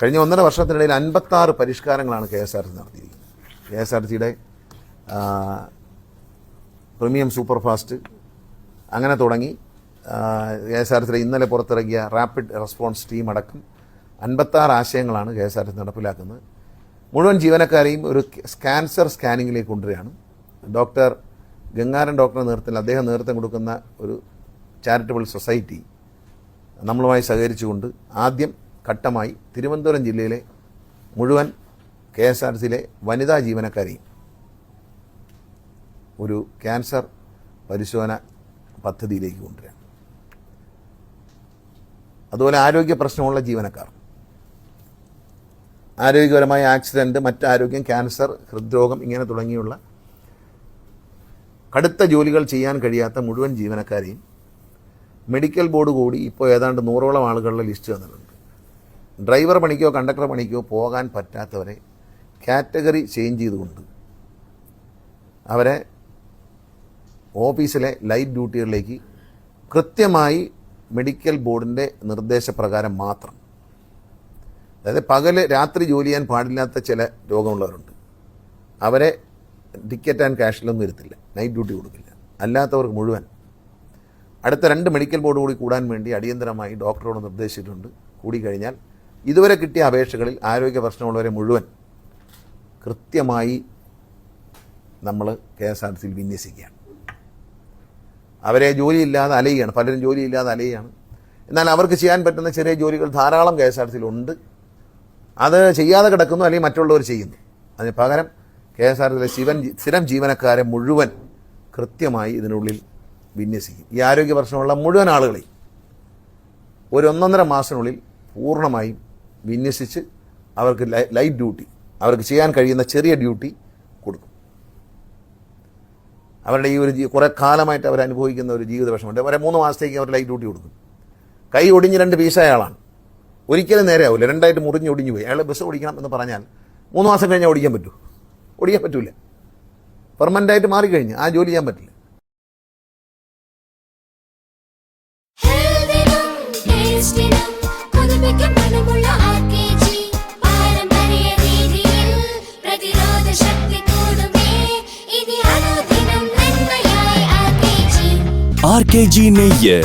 കഴിഞ്ഞ ഒന്നര വർഷത്തിനിടയിൽ അൻപത്താറ് പരിഷ്കാരങ്ങളാണ് കെ എസ് ആർ ടി നടത്തിയിരിക്കുന്നത്. കെ എസ് ആർ ടിയുടെ പ്രീമിയം സൂപ്പർ ഫാസ്റ്റ് അങ്ങനെ തുടങ്ങി കെ എസ് ആർ ടിയുടെ ഇന്നലെ പുറത്തിറങ്ങിയ റാപ്പിഡ് റെസ്പോൺസ് ടീം അടക്കം അൻപത്താറ് ആശയങ്ങളാണ് കെ എസ് ആർ ടി നടപ്പിലാക്കുന്നത്. മുഴുവൻ ജീവനക്കാരെയും ഒരു ക്യാൻസർ സ്കാനിങ്ങിലേക്ക് കൊണ്ടുവരികയാണ്. ഡോക്ടർ ഗംഗാരൻ ഡോക്ടറുടെ നേതൃത്വത്തിൽ അദ്ദേഹം നേതൃത്വം കൊടുക്കുന്ന ഒരു ചാരിറ്റബിൾ സൊസൈറ്റി നമ്മളുമായി സഹകരിച്ചുകൊണ്ട് ആദ്യം ഘട്ടമായി തിരുവനന്തപുരം ജില്ലയിലെ മുഴുവൻ കെ എസ് ആർ സിയിലെ വനിതാ ജീവനക്കാരെയും ഒരു ക്യാൻസർ പരിശോധന പദ്ധതിയിലേക്ക് കൊണ്ടുവരാം അതുപോലെ ആരോഗ്യ പ്രശ്നമുള്ള ജീവനക്കാർ. ആരോഗ്യപരമായ ആക്സിഡന്റ് മറ്റ് ആരോഗ്യം ക്യാൻസർ ഹൃദ്രോഗം ഇങ്ങനെ തുടങ്ങിയുള്ള കടുത്ത ജോലികൾ ചെയ്യാൻ കഴിയാത്ത മുഴുവൻ ജീവനക്കാരെയും മെഡിക്കൽ ബോർഡ് കൂടി ഇപ്പോൾ ഏതാണ്ട് നൂറോളം ആളുകളുടെ ലിസ്റ്റ് തന്നിട്ടുണ്ട്. ഡ്രൈവർ പണിക്കോ കണ്ടക്ടർ പണിക്കോ പോകാൻ പറ്റാത്തവരെ കാറ്റഗറി ചേഞ്ച് ചെയ്തുകൊണ്ട് അവരെ ഓഫീസിലെ ലൈറ്റ് ഡ്യൂട്ടികളിലേക്ക് കൃത്യമായി മെഡിക്കൽ ബോർഡിന്റെ നിർദ്ദേശപ്രകാരം മാത്രം. അതായത് പകൽ രാത്രി ജോലി ചെയ്യാൻ പാടില്ലാത്ത ചില രോഗമുള്ളവരുണ്ട്. അവരെ ടിക്കറ്റ് ആൻഡ് ക്യാഷിലൊന്നും ഇരുത്തില്ല നൈറ്റ് ഡ്യൂട്ടി കൊടുക്കില്ല. അല്ലാത്തവർക്ക് മുഴുവൻ. അടുത്ത രണ്ട് മെഡിക്കൽ ബോർഡ് കൂടി കൂടാൻ വേണ്ടി അടിയന്തരമായി ഡോക്ടറോട് നിർദ്ദേശിച്ചിട്ടുണ്ട്. കൂടിക്കഴിഞ്ഞാൽ ഇതുവരെ കിട്ടിയ അപേക്ഷകളിൽ ആരോഗ്യ പ്രശ്നമുള്ളവരെ മുഴുവൻ കൃത്യമായി നമ്മൾ കെ എസ് ആർ സിയിൽ വിന്യസിക്കുകയാണ്. അവരെ ജോലിയില്ലാതെ അലയുകയാണ്. പലരും ജോലിയില്ലാതെ അലയുകയാണ്. എന്നാൽ അവർക്ക് ചെയ്യാൻ പറ്റുന്ന ചെറിയ ജോലികൾ ധാരാളം കെ എസ് ആർ സിയിലുണ്ട് അത് ചെയ്യാതെ കിടക്കുന്നു അല്ലെങ്കിൽ മറ്റുള്ളവർ ചെയ്യുന്നു. അതിന് പകരം കെ എസ് ആർ സിയിലെ ശിവൻ സ്ഥിരം ജീവനക്കാരെ മുഴുവൻ കൃത്യമായി ഇതിനുള്ളിൽ വിന്യസിക്കും. ഈ ആരോഗ്യ പ്രശ്നമുള്ള മുഴുവൻ ആളുകളെയും ഒരു ഒന്നൊന്നര മാസത്തിനുള്ളിൽ പൂർണമായും വിന്യസിച്ച് അവർക്ക് ലൈറ്റ് ഡ്യൂട്ടി അവർക്ക് ചെയ്യാൻ കഴിയുന്ന ചെറിയ ഡ്യൂട്ടി കൊടുക്കും. അവരുടെ ഈ ഒരു കുറേ കാലമായിട്ട് അവർ അനുഭവിക്കുന്ന ഒരു ജീവിത വിഷമമുണ്ട്. അവരെ മൂന്ന് മാസത്തേക്ക് അവർ ലൈറ്റ് ഡ്യൂട്ടി കൊടുക്കും. കൈ ഒടിഞ്ഞ് രണ്ട് പീസ് അയാളാണ് ഒരിക്കലും നേരെ ആവില്ല രണ്ടായിട്ട് മുറിഞ്ഞ് ഒടിഞ്ഞു പോയി. അയാൾ ബസ് ഓടിക്കണം എന്ന് പറഞ്ഞാൽ മൂന്ന് മാസം കഴിഞ്ഞാൽ ഓടിക്കാൻ പറ്റൂ. ഓടിക്കാൻ പറ്റൂല. പെർമനന്റായിട്ട് മാറിക്കഴിഞ്ഞ് ആ ജോലി ചെയ്യാൻ പറ്റില്ല. ഹെൽദിനും ടേസ്റ്റിനും आर ने ये